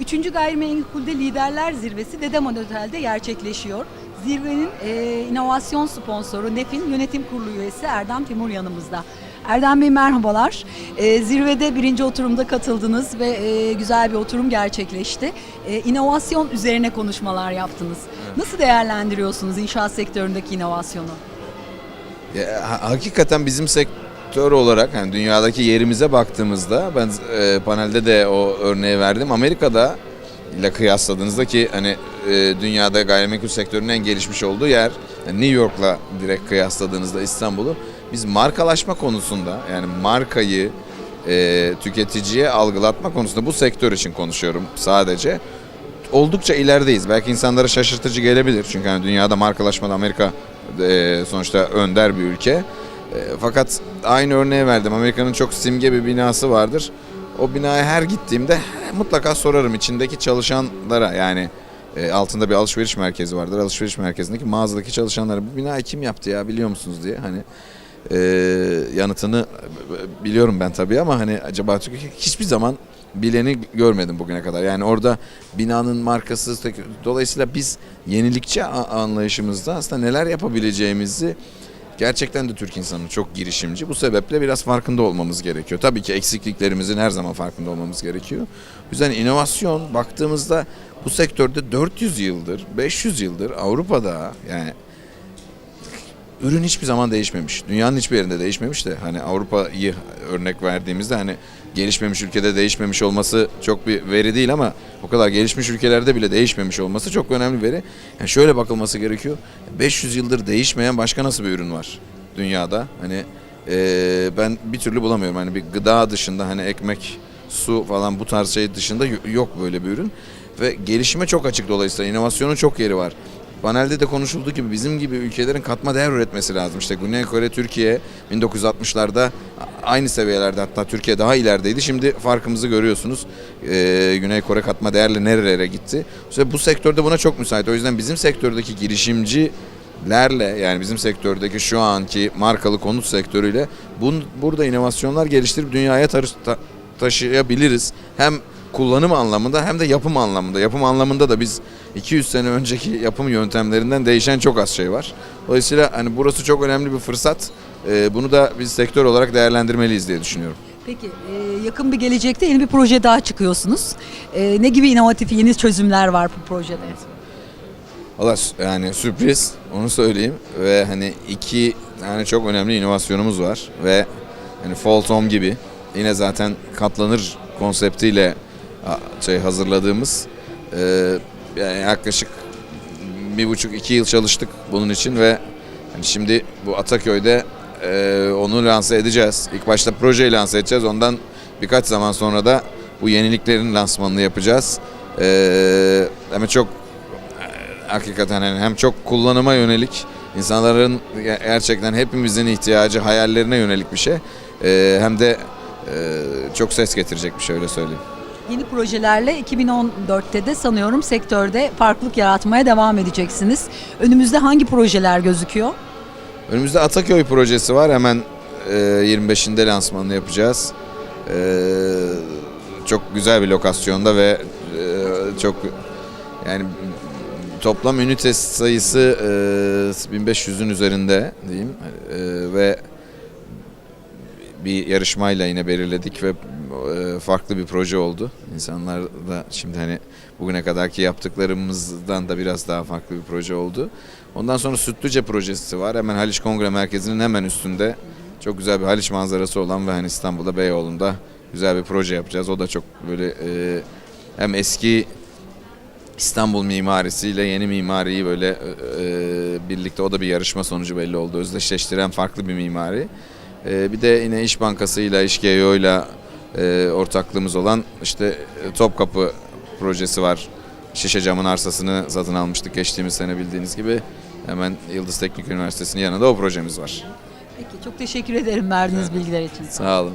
Üçüncü Gayrimenkulde Liderler Zirvesi Dedeman Otel'de gerçekleşiyor. Zirvenin e, inovasyon sponsoru NEF'in yönetim kurulu üyesi Erdem Timur yanımızda. Erdem Bey merhabalar. E, zirvede birinci oturumda katıldınız ve e, güzel bir oturum gerçekleşti. E, inovasyon üzerine konuşmalar yaptınız. Nasıl değerlendiriyorsunuz inşaat sektöründeki inovasyonu? Ya, ha- hakikaten bizim sektör olarak hani dünyadaki yerimize baktığımızda ben e, panelde de o örneği verdim. Amerika'da ile kıyasladığınızda ki hani e, dünyada gayrimenkul sektörünün en gelişmiş olduğu yer yani New York'la direkt kıyasladığınızda İstanbul'u biz markalaşma konusunda yani markayı e, tüketiciye algılatma konusunda bu sektör için konuşuyorum sadece oldukça ilerideyiz. Belki insanlara şaşırtıcı gelebilir. Çünkü hani dünyada markalaşmada Amerika e, sonuçta önder bir ülke. E, fakat aynı örneği verdim. Amerika'nın çok simge bir binası vardır. O binaya her gittiğimde mutlaka sorarım içindeki çalışanlara yani e, altında bir alışveriş merkezi vardır. Alışveriş merkezindeki mağazadaki çalışanlara bu binayı kim yaptı ya biliyor musunuz diye hani e, yanıtını biliyorum ben tabii ama hani acaba çünkü hiçbir zaman bileni görmedim bugüne kadar. Yani orada binanın markası dolayısıyla biz yenilikçi anlayışımızda aslında neler yapabileceğimizi gerçekten de Türk insanı çok girişimci. Bu sebeple biraz farkında olmamız gerekiyor. Tabii ki eksikliklerimizin her zaman farkında olmamız gerekiyor. O yüzden inovasyon baktığımızda bu sektörde 400 yıldır, 500 yıldır Avrupa'da yani ürün hiçbir zaman değişmemiş. Dünyanın hiçbir yerinde değişmemiş de hani Avrupa'yı örnek verdiğimizde hani gelişmemiş ülkede değişmemiş olması çok bir veri değil ama o kadar gelişmiş ülkelerde bile değişmemiş olması çok önemli bir veri. Yani şöyle bakılması gerekiyor. 500 yıldır değişmeyen başka nasıl bir ürün var dünyada? Hani eee, ben bir türlü bulamıyorum. Hani bir gıda dışında hani ekmek, su falan bu tarz şey dışında yo- yok böyle bir ürün. Ve gelişime çok açık dolayısıyla inovasyonun çok yeri var. Panelde de konuşulduğu gibi bizim gibi ülkelerin katma değer üretmesi lazım. İşte Güney Kore, Türkiye 1960'larda aynı seviyelerde hatta Türkiye daha ilerideydi. Şimdi farkımızı görüyorsunuz. Ee, Güney Kore katma değerle nerelere gitti. İşte bu sektörde buna çok müsait. O yüzden bizim sektördeki girişimcilerle yani bizim sektördeki şu anki markalı konut sektörüyle bun, burada inovasyonlar geliştirip dünyaya tarış- ta- taşıyabiliriz. Hem kullanım anlamında hem de yapım anlamında. Yapım anlamında da biz 200 sene önceki yapım yöntemlerinden değişen çok az şey var. Dolayısıyla hani burası çok önemli bir fırsat. Ee, bunu da biz sektör olarak değerlendirmeliyiz diye düşünüyorum. Peki e, yakın bir gelecekte yeni bir proje daha çıkıyorsunuz. E, ne gibi inovatif yeni çözümler var bu projede? Valla yani sürpriz onu söyleyeyim ve hani iki yani çok önemli inovasyonumuz var ve hani Fall Home gibi yine zaten katlanır konseptiyle şey hazırladığımız e, yani yaklaşık bir buçuk iki yıl çalıştık bunun için ve hani şimdi bu Ataköy'de e, onu lanse edeceğiz. İlk başta projeyi lanse edeceğiz. Ondan birkaç zaman sonra da bu yeniliklerin lansmanını yapacağız. E, ama çok hakikaten hani hem çok kullanıma yönelik insanların ge- gerçekten hepimizin ihtiyacı hayallerine yönelik bir şey Ee, hem de e, çok ses getirecek bir şey öyle söyleyeyim. Yeni projelerle 2014'te de sanıyorum sektörde farklılık yaratmaya devam edeceksiniz. Önümüzde hangi projeler gözüküyor? Önümüzde Ataköy projesi var hemen e, 25'inde lansmanını yapacağız. E, çok güzel bir lokasyonda ve e, çok yani toplam ünite sayısı e, 1500'ün üzerinde diyeyim E, ve bir yarışmayla yine belirledik ve farklı bir proje oldu. İnsanlar da şimdi hani bugüne kadarki yaptıklarımızdan da biraz daha farklı bir proje oldu. Ondan sonra Sütlüce projesi var. Hemen Haliç Kongre Merkezi'nin hemen üstünde çok güzel bir Haliç manzarası olan ve hani İstanbul'da Beyoğlu'nda güzel bir proje yapacağız. O da çok böyle e, hem eski İstanbul mimarisiyle yeni mimariyi böyle e, birlikte o da bir yarışma sonucu belli oldu. Özdeşleştiren farklı bir mimari. E, bir de yine İş Bankası ile İşGEO ile e, ortaklığımız olan işte e, Topkapı projesi var. Şişe camın arsasını satın almıştık geçtiğimiz sene bildiğiniz gibi. Hemen Yıldız Teknik Üniversitesi'nin yanında o projemiz var. Peki çok teşekkür ederim verdiğiniz bilgiler için. Sağ olun.